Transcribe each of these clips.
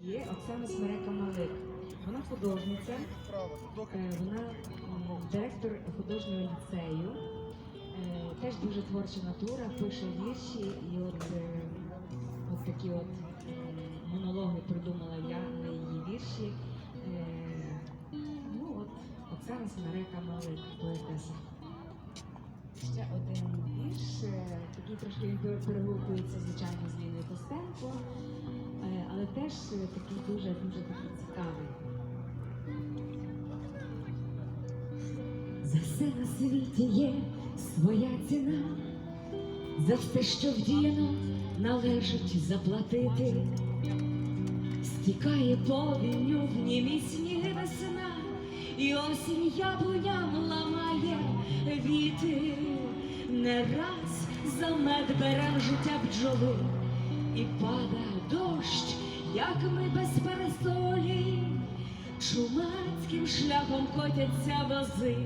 Є Оксана Смерека Малик. Вона художниця, е, вона директор художнього ліцею. Е, Теж дуже творча натура, пише вірші і от, е, от такі от монологи придумала я на її вірші. Ну от Оксана Смерека Малик, поетеса. Ще один вірш, такий трошки перегукується, звичайно, з Ліною Костенко, але теж е, такий дуже дуже такий цікавий. За все на світі є своя ціна, за все, що вдіяно, належить заплатити. Стікає повінню в німі сніги весна, і осінь яблуням ламає віти. Не раз за мед берем життя бджоли, і пада дощ, як ми без пересолі. Чумацьким шляхом котяться вози,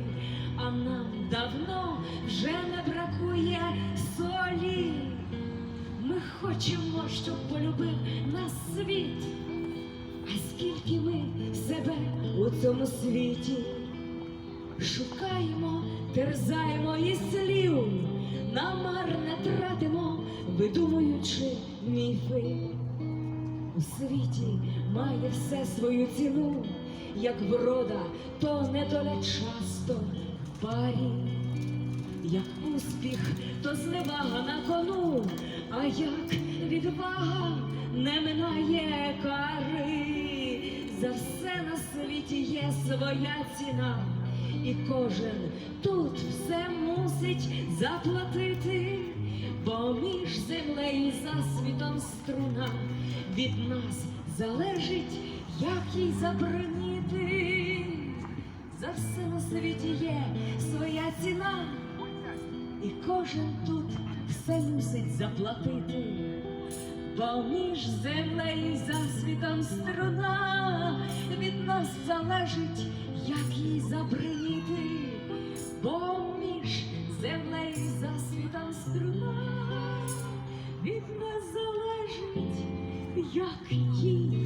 а нам давно вже не бракує солі. Ми хочемо, щоб полюбив нас світ. А скільки ми себе у цьому світі шукаємо, терзаємо і слів, намарне тратимо, видумуючи міфи. У світі має все свою ціну, як врода, то недоля часто в парі, як успіх, то зневага на кону, а як відвага не минає кари. За все на світі є своя ціна, і кожен тут все мусить заплатити, бо між землею і засвітом струна. Від нас залежить, як їй заброніти. За все на світі є своя ціна, і кожен тут все мусить заплатити, бо між землею і засвітом струна. Від нас залежить, як їй забрити поміж землею засвітав струна, від нас залежить, як їй.